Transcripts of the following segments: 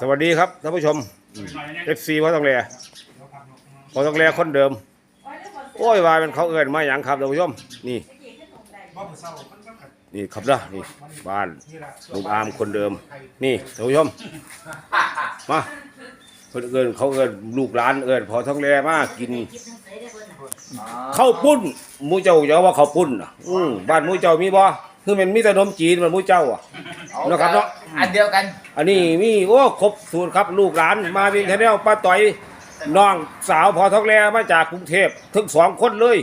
สวัสดีครับท่านผู้ชมเอฟซีพ่อต้องแลพ่อต้องแลคนเดิม โอ้ยว่าเป็นเขาเอินมาอย่างครับท่านผู้ชม นี่ นี่ครับนะนี่บ้านลุงอามคนเดิม นี่ท่านผู้ชม มาเพิ่นเอินเขาเอินลูกหลานเอินพอท้องแลมากินข้าวปุ้นหมูเจ้าอย่าว่าข้าวปุ้นน่ะอืมบ้านหมูเจ้ามีบ่ คือมันมีแต่นมจีนมันหมูเจ้าอะนะครับเนาะ อันเดียวกัน อันนี้มีโอ้ครบสูตรครับลูกหลานมาวินเทนเนลป้าต่อยน้องสาวพอทองแลมาจากกรุงเทพทั้งสองคนเลย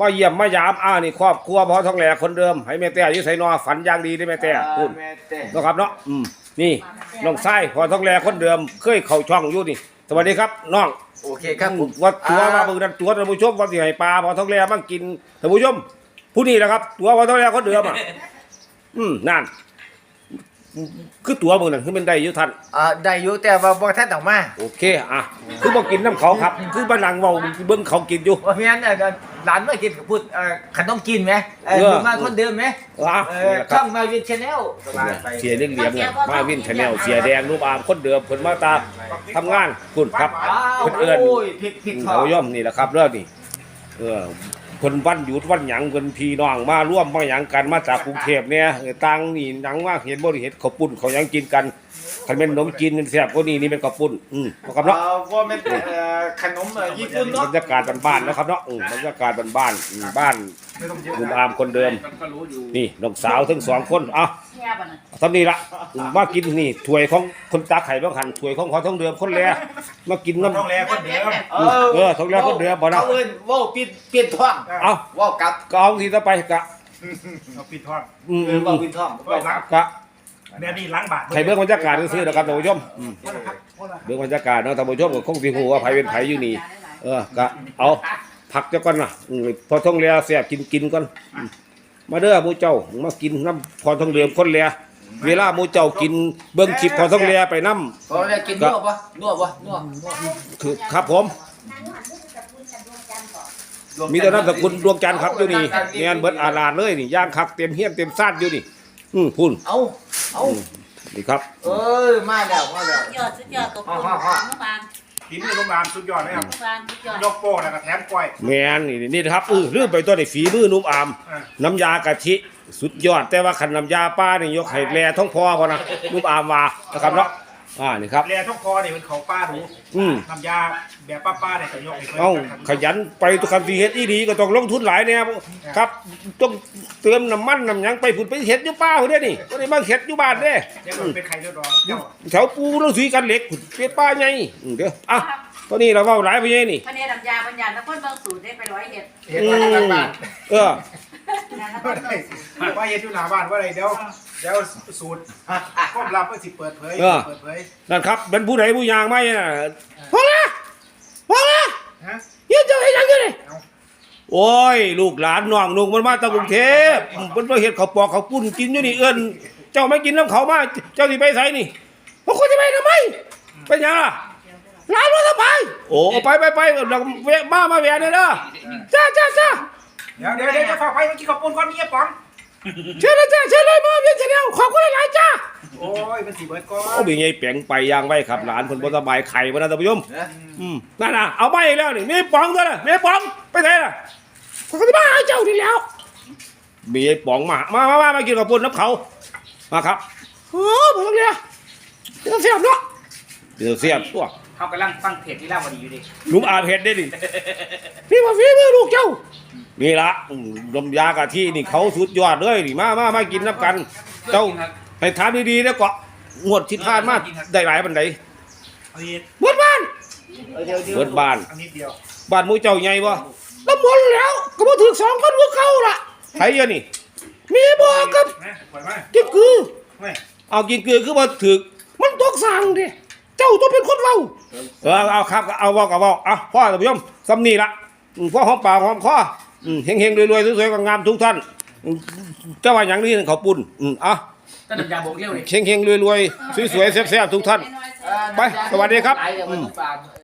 มาเยี่ยมมายามอ่านี่ครอบครัวพอทองแลคนเดิมให้แม่แต่อยิ่ใส่นอฝันอย่างดีได้แม่แต่พูดแม่เต้นะครับเนาะอืมนี่น้องไส้พอทองแลคนเดิมเคยเข้าช่องอยู่นี่ สวัสดีครับน้องโอเคครับผมวัดตัวมาเบิ่งนั่นตัวท่านผู้ชมว่าสิให้ปลาพอทองแลมากินท่านผู้ชม ผู้นี้แหละครับ ตัวพอทองแลคนเดิมอะอืมนั่น คือตัวมึงนั่นคือมันได้อยู่ท่านอ่าได้อยู่แต่ว่าบ่ท่านออกมาโอเคอะคือบอกกินน้ำเขาครับ คือบ้านหลังเว่าเบิ้งเขากินอยู่ว่าเมียนเอ่อหลานมากินกับพูดเอ่อขนมกินไหมเออเอออยู่มาคนเดิมไหมอะเอนี่อแหละคช่รัอบงมาวินชาแนลเสียเลี้ยงเหลี่ยมเนี่ยมาวินชาแนลเสียแดงรูปอามคนเดิมคนมาตาทำงานคุณครับอ้าวคนเอื้อนโอ้ยผิดผิดทอเขาย่อมนี่แหละครับเรื่องนี่เออ คนวันหยุดวันหยังคนพี่น้องมาร่วมมาหยังกันมาจากกรุงเทพเนี่ยเออตังนี่หนังว่าเห็นบ่ได้เห็นข้าวปุ้นเขายังกินกันคันเป็นขนมจีนแซ่บกว่านี้นี่เป็นข้าวปุ้นอืมครับเนาะอ่าว่าเป็นเอ่อขนมเอ่อญี่ปุ่นบรเนาะรยากาศบ้านๆนะครับเนาะอืมบรรยากาศบ้านๆอืมบ้านลุงอามคนเดิมนี่น้องสาวทั้งสองคนเอะทำนี่ละอืมมากินนี่ถ้วยของคนตาไข่บ้างหันถ้วยของเขาท้องเดิมคนแรมากินน้ำ ต้องแลคนเดิมเอเออท้องแรคนเดิมบ่นะ เขาเอิ้นว่าวเปลี่ยนเปลี่ยนท่องเอาว่าวกลับก็เอาทีต่อไปกะเอาปิดทอดอืมเออือมว่าวอืมเปลี่ยนท่องไว้ล้างกะเนี่ยนี่ล้างบาทไข่เบื้องบรรยากาศซื้อๆนะครับท่านผู้ชมอืมเบื้องบรรยากาศเนาะท่านผู้ชมก็คงสิฮู้ว่าไผเป็นไผอยู่นี่ เออกะเอา ผักเจ้าก่อนนะอืมพอท้องเรือแซ่บกินกินก่อนอืมมาเด้อหมูเจ้ามากินน้ำพอท้องเรือคนเรือเวลาหมูเจ้ากินเบิ้งคลิปพอท้องเรือไปน้เขาเรียกกินนัวปะนัวปะนัวนัวำคือครับผม มีแต่นามสกุลดวงจันทร์ครับอยู่นี่เนียนเบิดอาลาดเลยนี่ย่างคักเต็มเฮียนเต็มซ่านอยู่นี่ อืมพุ่นเอาเอานี่ครับ เอ้ยมาแล้วมาแล้วสุดยอดสุดยอดตบมืออนุบา ลทีนี้โรงพยาบาลสุดยอดเลยอครับนุบาลสุดยอดยกโป้แล้วก็แถมกล้วยแมนนี่นี่นะครับอือลืมไปตัวในฝีมือนุ่มอาม อ่าน้ำยากะทิ สุดยอดแต่ว่าขันน้ำยาป้านี่ยกให้แลท้องพอพอนะนุ่มอามว่านะครับเนาะ อ่านี่ครับแลท้องคอนี่เป็นเขาป้ารู้อืม น้ำยาแบบป้าๆเนี่ยจะยกให้เพิ่นเอาขยันไปทุกคำที่เฮ็ดอีดีก็ต้องลงทุนหลายแน่ครับ ต้องเติมน้ำมันน้ำหยังไปผุดไปเฮ็ดอยู่ป้าเด้นี่ก็ได้มาเฮ็ดอยู่บ้านเด้ เดี๋ยวมันเป็นไข่เลือดรองเจ้าแถวปูต้องสุยกันเหล็กเป็นป้าไงอืมเด้ออะตอนนี้เราเว้าหลายไปยัยนี่พระเนรำยาปัญญาตะพ้นบางสูตรได้ไปร้อยเอ็ดเห็นว่าทางบ้าน เออ นะครัว่าได้ว่าเฮ็ดอยู่หน้าบ้านว่าอะไรเดี๋ยวเดี๋ยวสูตรความลับก็สิเปิดเผยเปิดเผยนั่นครับเป็นผู้ใดผู้ยางไหมน่ะพอละพอละฮะเฮ็ดจังได๋จังอยู่นี่เอาโอ้ย ลูกหลานน้องนุ่งมันมาจากกรุงเทพมันมาเฮ็ดข้าวปอกข้าวปุ้นกินอยู่นี่เอิ้นเจ้าไม่กินน้ำเขามาเจ้าสิไปไสนี่พวกคนสิไปทำไมเป็นหยังล่ะร้านว่าสบายโอ้ไปไปไปเราแวะมามาแวะเลยเด้อจ้าจ้าจ้า เดี๋ยวเดี๋ยวเดี๋ยวจะฝากไปเมื่อกี้ขอบคุณก่อนนี่ป๋องเชิญเลยจ้าเชิญเลยมาเวียนเฉลียวขอบคุณหลายๆจ้าโอ้ยเป็นสีเบิร์ดก่อโอ้นมีไงแปลงไปยางไว้ครับหลานเพิ่นบ่สบายไข่บ่นะท่านผู้ชมอืมนั่นน่ะเอาไปอีกแล้วนี่มีป๋องด้วยนะมีป๋องไปไหนล่ะเขาก็จะมาหาเจ้านี่แล้ว มีไอ้ป๋องมามามามามากินกับปุ่นน้ำเขามาครับโอ้ผมต้องเรียเดี๋ยวเสียบเนาะเดี๋ยวเสียบตัวเขากำลังฟังเพจที่เล่าวันนี้อยู่ดิลุงอาเพชรได้ดิพี่มาฟีมือลูกเจ้า นี่ละอืมดมยากะที่นี่เขาสุดยอดเลยนี่มามามากินน้ำกัน เจ้าให้ทานดีๆแล้วก็งวดที่ผ่านมาได้หลายปันไดอันนี้เบิดบ้านเดี๋ยวเดี๋ยวเบิดบ้าน อันนี้เดียวบ้านหมูเจ้าใหญ่บ่แล้วหมดแล้วก็มาถึงสองคนพวกเขาล่ะใครอะนี่ มีบ่กับนะปล่อยมากินคือ ไม่เอากินคือคือมาถึก มันตกสั่งดิเจ้าต้องเป็นคนเว้าเออเอาครับเอาเว้ากับเว้าเอาพ่อท่านผู้ชมสำนีละอืมพ่อหอมปากหอมคอ อืมเฮงๆรวยๆสวยๆงามๆทุกท่านอืมเจ้าว่าอย่างนี้เขาปุ่นอืมเอะก็น้ำยาบงเลี้ยวเลยเฮงๆรวยๆสวยๆแซ่บๆทุกท่าน ไปสวัสดีครับไปเดี๋ยวมันต้องปาด